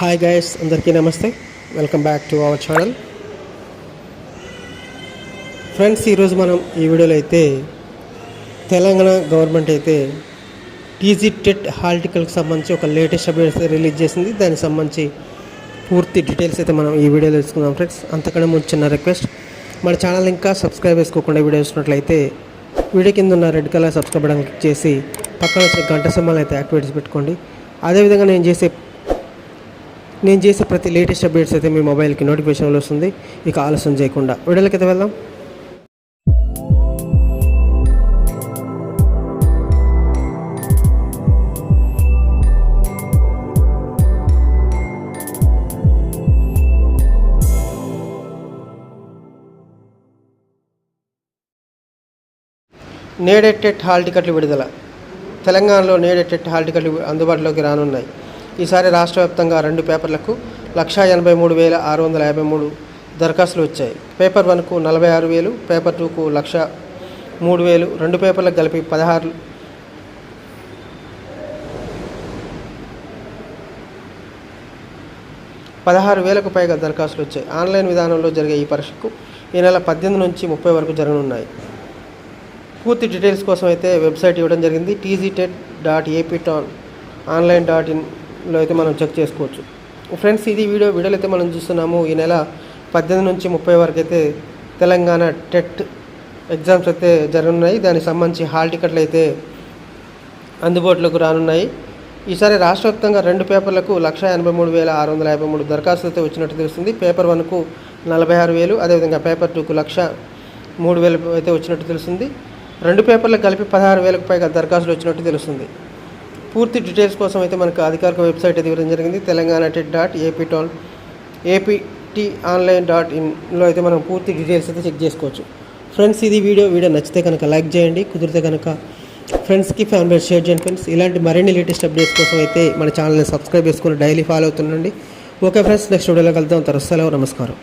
Hi guys అందరికీ నమస్తే. Welcome back to our channel friends ఈరోజు మనం ఈ వీడియోలో అయితే తెలంగాణ గవర్నమెంట్ అయితే టీజీ టెట్ హాల్ సంబంధించి ఒక లేటెస్ట్ అప్డేట్స్ రిలీజ్ చేసింది. దానికి సంబంధించి పూర్తి డీటెయిల్స్ అయితే మనం ఈ వీడియోలో తెలుసుకుందాం ఫ్రెండ్స్ అంతకన్నా ముందు చిన్న రిక్వెస్ట్ మన ఛానల్ ఇంకా సబ్స్క్రైబ్ చేసుకోకుండా వీడియో చూసినట్లయితే వీడియో కింద ఉన్న red colour subscribe button click చేసి పక్కన వచ్చిన గంట సింబల్ అయితే యాక్టివేట్ చేసి పెట్టుకోండి. అదేవిధంగా నేను చేసే నేను చేసే ప్రతి లేటెస్ట్ అప్డేట్స్ అయితే మీ మొబైల్కి నోటిఫికేషన్లు వస్తుంది. ఇక ఆలస్యం చేయకుండా వీడియోలకి అయితే వెళ్దాం. నేడెట్టెట్ హాల్ టికెట్లు విడుదల. తెలంగాణలో నేడెట్టెట్ హాల్ టికెట్లు అందుబాటులోకి రానున్నాయి. ఈసారి రాష్ట్ర వ్యాప్తంగా రెండు పేపర్లకు లక్షా ఎనభై మూడు వేల ఆరు వందల యాభై మూడు దరఖాస్తులు వచ్చాయి. పేపర్ వన్కు నలభై ఆరు వేలు పేపర్ టూకు లక్ష మూడు వేలు రెండు పేపర్లకు కలిపి పదహారు పదహారు వేలకు పైగా దరఖాస్తులు వచ్చాయి. ఆన్లైన్ విధానంలో జరిగే ఈ పరీక్షకు ఈ నెల పద్దెనిమిది నుంచి ముప్పై వరకు జరగనున్నాయి. పూర్తి డీటెయిల్స్ కోసం అయితే వెబ్సైట్ ఇవ్వడం జరిగింది. టీజీ టెట్ డాట్ ఏపీ టాన్ ఆన్లైన్ డాట్ ఇన్ లో అయితే మనం చెక్ చేసుకోవచ్చు. ఫ్రెండ్స్ ఇది వీడియో వీడియోలో అయితే మనం చూస్తున్నాము. ఈ నెల పద్దెనిమిది నుంచి ముప్పై వరకు అయితే తెలంగాణ టెట్ ఎగ్జామ్స్ అయితే జరగనున్నాయి. దానికి సంబంధించి హాల్ టికెట్లు అయితే అందుబాటులోకి రానున్నాయి. ఈసారి రాష్ట్ర వ్యాప్తంగా రెండు పేపర్లకు లక్ష ఎనభై మూడు వేల ఆరు వందల యాభై మూడు దరఖాస్తులు అయితే వచ్చినట్టు తెలుస్తుంది. పేపర్ వన్కు నలభై ఆరు వేలు అదేవిధంగా పేపర్ టూకు లక్ష మూడు వేలు అయితే వచ్చినట్టు తెలుస్తుంది. రెండు పేపర్లకు కలిపి పదహారు వేలకు పైగా దరఖాస్తులు వచ్చినట్టు తెలుస్తుంది. పూర్తి డీటెయిల్స్ కోసం అయితే మనకు అధికారిక వెబ్సైట్ అయితే ఇవ్వడం జరిగింది. తెలంగాణ టెట్ డాట్ ఏపీ టాల్ ఏపీటీ ఆన్లైన్ డాట్ ఇన్లో అయితే మనం పూర్తి డీటెయిల్స్ అయితే చెక్ చేసుకోవచ్చు. ఫ్రెండ్స్ ఇది వీడియో. వీడియో నచ్చితే కనుక లైక్ చేయండి. కుదిరితే కనుక ఫ్రెండ్స్కి ఫ్యామిలీ షేర్ చేయండి ఫ్రెండ్స్. ఇలాంటి మరిన్ని లేటెస్ట్ అప్డేట్స్ కోసం అయితే మన ఛానల్ని సబ్స్క్రైబ్ చేసుకుని డైలీ ఫాలో అవుతుండండి. ఓకే ఫ్రెండ్స్ నెక్స్ట్ వీడియోలో కలుద్దాం. తర్వాత నమస్కారం.